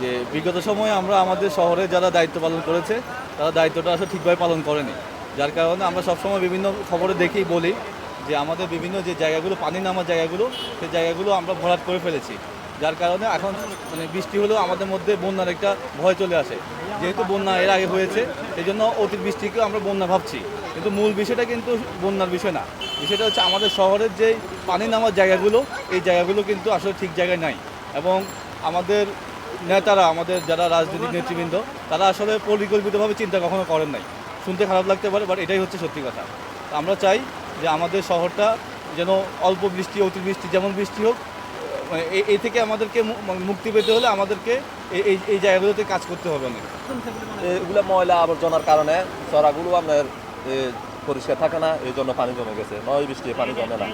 যে বিগত সময়ে আমরা আমাদের শহরে যারা দায়িত্ব পালন করেছে, তারা দায়িত্বটা আসলে ঠিকভাবে পালন করেনি। যার কারণে আমরা সবসময় বিভিন্ন খবরে দেখেই বলি যে আমাদের বিভিন্ন যে জায়গাগুলো, পানি নামার জায়গাগুলো, সেই জায়গাগুলো আমরা ভরাট করে ফেলেছি। যার কারণে এখন মানে বৃষ্টি হলেও আমাদের মধ্যে বন্যার একটা ভয় চলে আসে। যেহেতু বন্যা এর আগে হয়েছে এই জন্য অতি বৃষ্টিকেও আমরা বন্যা ভাবছি। কিন্তু মূল বিষয়টা কিন্তু বন্যার বিষয় না। বিষয়টা হচ্ছে আমাদের শহরের যে পানি নামার জায়গাগুলো, এই জায়গাগুলো কিন্তু আসলে ঠিক জায়গায় নাই। এবং আমাদের নেতারা, আমাদের যারা রাজনৈতিক নেতৃবৃন্দ, তারা আসলে পরিকল্পিতভাবে চিন্তা কখনো করেন নাই। শুনতে খারাপ লাগতে পারে বাট এটাই হচ্ছে সত্যি কথা। আমরা চাই যে আমাদের শহরটা যেন অল্প বৃষ্টি অতিবৃষ্টি যেমন বৃষ্টি হোক মানে এই- থেকে আমাদেরকে মানে মুক্তি পেতে হলে আমাদেরকে এই- এই জায়গাগুলোতে কাজ করতে হবে অনেক। এগুলো ময়লা আবর্জনার কারণে চড়াগুলো আপনার পরিষ্কার থাকে না এই জন্য পানি জমে গেছে। নয় বৃষ্টি পানি জমে না।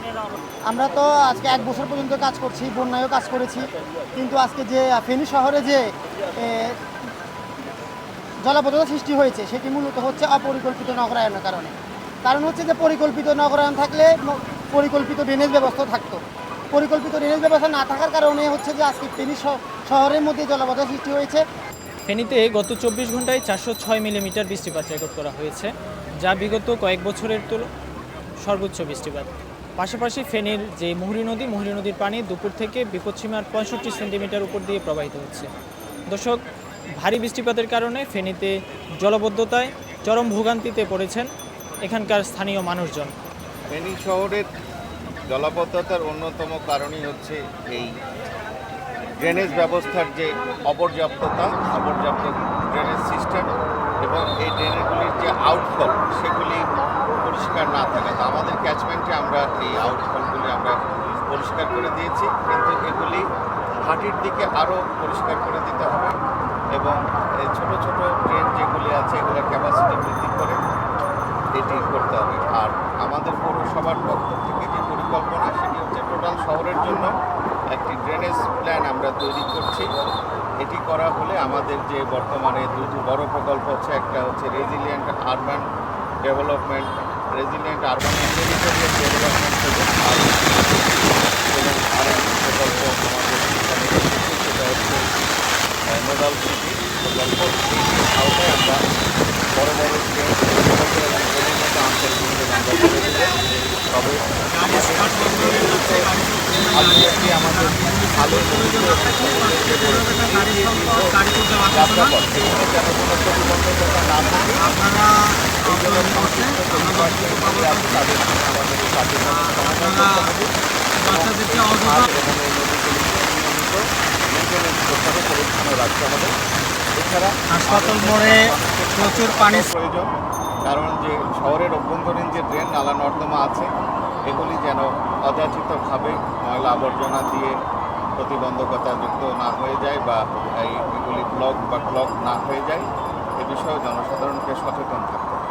আমরা তো আজকে এক বছর পর্যন্ত কাজ করছি বন্যায়ও কাজ করেছি কিন্তু আজকে যে ফেনী শহরে যে জলাবদ্ধতা সৃষ্টি হয়েছে সেটি মূলত হচ্ছে অপরিকল্পিত নগরায়নের কারণে। কারণ হচ্ছে যে পরিকল্পিত নগরায়ন থাকলে পরিকল্পিত ড্রেনেজ ব্যবস্থা থাকতো। পরিকল্পিত ড্রেনেজ ব্যবস্থা না থাকার কারণে হচ্ছে যে আজকে ফেনী শহরের মধ্যে জলাবদ্ধতা সৃষ্টি হয়েছে। ফেনীতে গত চব্বিশ ঘন্টায় চারশো ছয় মিলিমিটার বৃষ্টিপাত রেকর্ড করা হয়েছে। যা বিগত কয়েক বছরের তুল, সর্বোচ্চ বৃষ্টিপাত। পাশাপাশি ফেনীর যে মুহুরী নদী, মুহুরী নদীর পানি দুপুর থেকে বিপদসীমার পঁয়ষট্টি সেন্টিমিটার উপর দিয়ে প্রবাহিত হচ্ছে। দর্শক, ভারী বৃষ্টিপাতের কারণে ফেনীতে জলবদ্ধতায় চরম ভোগান্তিতে পড়েছেন এখানকার স্থানীয় মানুষজন। ফেনী শহরের জলাবদ্ধতার অন্যতম কারণই হচ্ছে এই ড্রেনেজ ব্যবস্থার যে অপর্যাপ্ততা, অপর্যাপ্ত ড্রেনেজ সিস্টেম এবং এই ড্রেনেজগুলির যে আউটফল সেগুলি পরিষ্কার না থাকা। তো আমাদের ক্যাচমেন্টে আমরা এই আউটফলগুলি আমরা পরিষ্কার করে দিয়েছি। কিন্তু এগুলি ঘাটির দিকে আরও পরিষ্কার করে দিতে হবে এবং ছোট ছোট ড্রেন যেগুলি আছে এগুলোর ক্যাপাসিটি বৃদ্ধি করে এটি করতে হবে। আর আমাদের পৌরসভার পক্ষ থেকে যে পরিকল্পনা, সেটি হচ্ছে টোটাল শহরের জন্য একটি ড্রেনেজ প্ল্যান আমরা তৈরি করছি। এটি করা হলে আমাদের যে বর্তমানে দুটি বড় প্রকল্প হচ্ছে, একটা হচ্ছে resilient urban development resilient urban development এবং আমরা বড় বড় ট্রেনের আমরা তবে আলটিমেটলি আমাদের ভালো মূল্য এবং সমুদ্রের যে পরিস্থিতি, এই যে দীর্ঘ যাত্রাপথ সেখানে যেন কোনো প্রতিবন্ধকতা না থাকে এই জন্য সংশ্লিষ্ট যে আছে তাদের আমাদের এই সমাধান করতে হবে এবং এই খাল এবং এই নদীগুলিকে নিয়মিত মেনটেনেন্স করতে হবে পরিচ্ছন্ন রাখতে হবে। এছাড়া হাসপাতাল মোড়ে প্রচুর পানি প্রয়োজন। কারণ যে শহরের অভ্যন্তরীণ যে ড্রেন নালা নর্দমা আছে, এগুলি যেন অযাচিতভাবে ময়লা আবর্জনা দিয়ে প্রতিবন্ধকতা যুক্ত না হয়ে যায় বা এই এগুলি ব্লক বা ক্লক না হয়ে যায়, এ বিষয়ে জনসাধারণকে সচেতন থাকতে হবে।